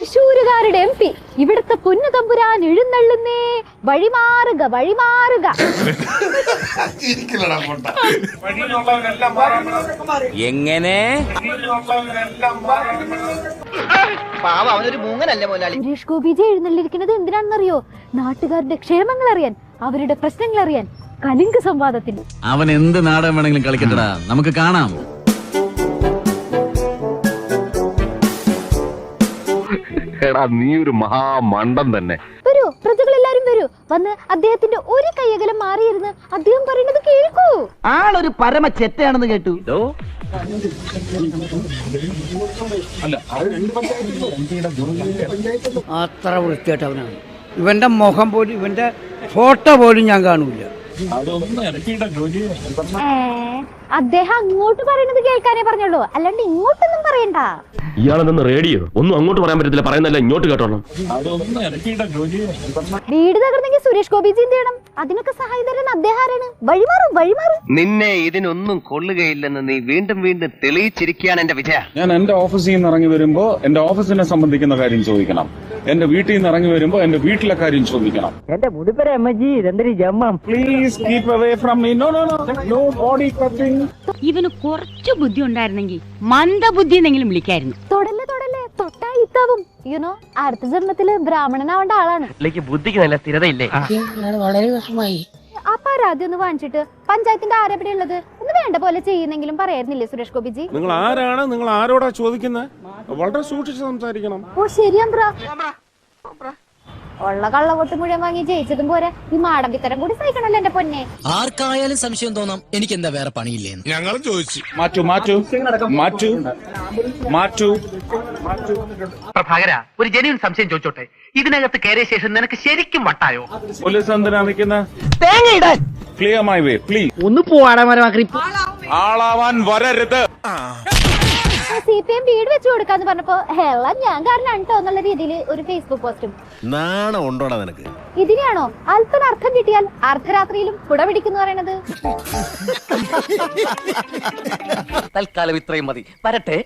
തൃശ്ശൂരുകാരുടെ M P ഇവിടുത്തെ പൊന്നു തമ്പുരാൻ എഴുന്നള്ളുന്നേ. വഴിമാറുക വഴിമാറുക. എങ്ങനെ? സുരേഷ് ഗോപിജി എഴുന്നള്ളിരിക്കുന്നത് എന്തിനാണെന്നറിയോ? നാട്ടുകാരുടെ ക്ഷേമങ്ങൾ അറിയാൻ അവരുടെ പ്രശ്നങ്ങൾ അറിയാൻ കലിംഗ സംവാദത്തിന്. അവൻ എന്ത് നാടകം വേണമെങ്കിലും കളിക്കട്ടടാ. നമുക്ക് കാണാം. എടാ നീ ഒരു മഹാമണ്ടൻ തന്നെ. വരൂ പ്രജകളെല്ലാരും വരൂ. വന്ന് അദ്ദേഹത്തിന്റെ ഒരു കൈയകലം മാറിയിരുന്ന് അദ്ദേഹം പറയുന്നത് കേൾക്കൂ. ആളൊരു പരമ ചെറ്റയാണെന്ന് കേട്ടു. അത്ര വൃത്തിയായിട്ടവനാണ് ഇവന്റെ മുഖം പോലും ഇവന്റെ ഫോട്ടോ പോലും ഞാൻ കാണൂല. അദ്ദേഹം അങ്ങോട്ട് പറയുന്നത് കേൾക്കാനേ പറഞ്ഞുള്ളൂ. അല്ലാണ്ട് ഇങ്ങോട്ടൊന്നും പറയണ്ട. ഇയാളെന്ന് റേഡിയോ ഒന്നും അങ്ങോട്ട് പറയാൻ പറ്റത്തില്ല. പറയുന്നല്ല ഇങ്ങോട്ട് കേട്ടോളാം. വീട് തകർന്നെങ്കിൽ സുരേഷ് ഗോപിജി എന്ത് ചെയ്യണം? അതിനൊക്കെ സഹായം തരുന്ന അദ്ദേഹം വഴിമാറും വഴിമാറും. നിന്നെ ഇതിനൊന്നും കൊള്ളുകയില്ലെന്ന് നീ വീണ്ടും വീണ്ടും തെളിയിച്ചിരിക്കുകയാണ് എന്റെ വിജയ. ഞാൻ എന്റെ ഓഫീസിൽ നിന്ന് ഇറങ്ങി വരുമ്പോ എന്റെ ഓഫീസിനെ സംബന്ധിക്കുന്ന കാര്യം ചോദിക്കണം. എന്റെ വീട്ടിൽ നിന്ന് ഇറങ്ങി വരുമ്പോ എന്റെ വീട്ടിലെ കാര്യം ചോദിക്കണം. എന്റെ മുടിപ്പര അമ്മജി ഇതെന്തൊരു ജമ്മം. Please keep away from me no no no no body cutting ഇവന് കുറച്ച് ബുദ്ധി ഉണ്ടായിരുന്നെങ്കിൽ മന്ദബുദ്ധി എന്നെങ്കിലും വിളിക്കായിരുന്നു. തൊടല്ലേ തൊടല്ലേ. തൊട്ടാ ഇത്താവും യുനോ അടുത്ത ജന്മത്തിൽ ബ്രാഹ്മണനാവേണ്ട ആളാണ്. ബുദ്ധിക്ക് നല്ല സ്ഥിരതയില്ലേ? ആ. പരാതി ഒന്ന് വാങ്ങിച്ചിട്ട് പഞ്ചായത്തിന്റെ ആരെവിടെ ഉള്ളത് ഒന്ന് വേണ്ട പോലെ ചെയ്യുന്നെങ്കിലും പറയായിരുന്നില്ലേ സുരേഷ് ഗോപിജി? നിങ്ങൾ ആരാണ്? നിങ്ങൾ ആരോടാ ചോദിക്കുന്നത് വളരെ സൂക്ഷിച്ച് സംസാരിക്കണം. ഓ ശരിയാ ഉള്ള കള്ളവോട്ട് മുഴുവൻ വാങ്ങി ജയിച്ചതും പോരെ. ഈ മാടമ്പിത്തരം കൂടി സഹിക്കണല്ലോ എന്റെ പൊന്നെ. ആർക്കായാലും സംശയം തോന്നാം എനിക്ക് എന്താ വേറെ പണിയില്ലേന്ന്. മാറ്റു മാറ്റു മാറ്റു മാറ്റു. പ്രഭാകര ഒരു ജനുവിൻ സംശയം ചോദിച്ചോട്ടെ. ഇതിനകത്ത് കയറിയ ശേഷം നിനക്ക് ശരിക്കും വട്ടായോ? പോലീസ് എന്തിനാ നിൽക്കുന്ന തേങ്ങയിടാൻ ക്ലിയർ മൈ വേ പ്ലീസ് ഒന്ന് പോവാടാ ആളാവാൻ വരരുത്. സി പി എം വീട് വെച്ചു കൊടുക്കാന്ന് പറഞ്ഞപ്പോ ഹെള്ള ഞാൻ കേട്ടോ എന്നുള്ള രീതിയിൽ ഒരു ഫേസ്ബുക്ക് പോസ്റ്റും നാണം ഉണ്ടോടാ നിനക്ക്? ഇതിനെയാണോ? അല്പന അർത്ഥം കിട്ടിയാൽ അർദ്ധരാത്രിയിലും കുട പിടിക്കുന്നു പറയണത്. തൽക്കാലം ഇത്രയും മതി. വരട്ടെ.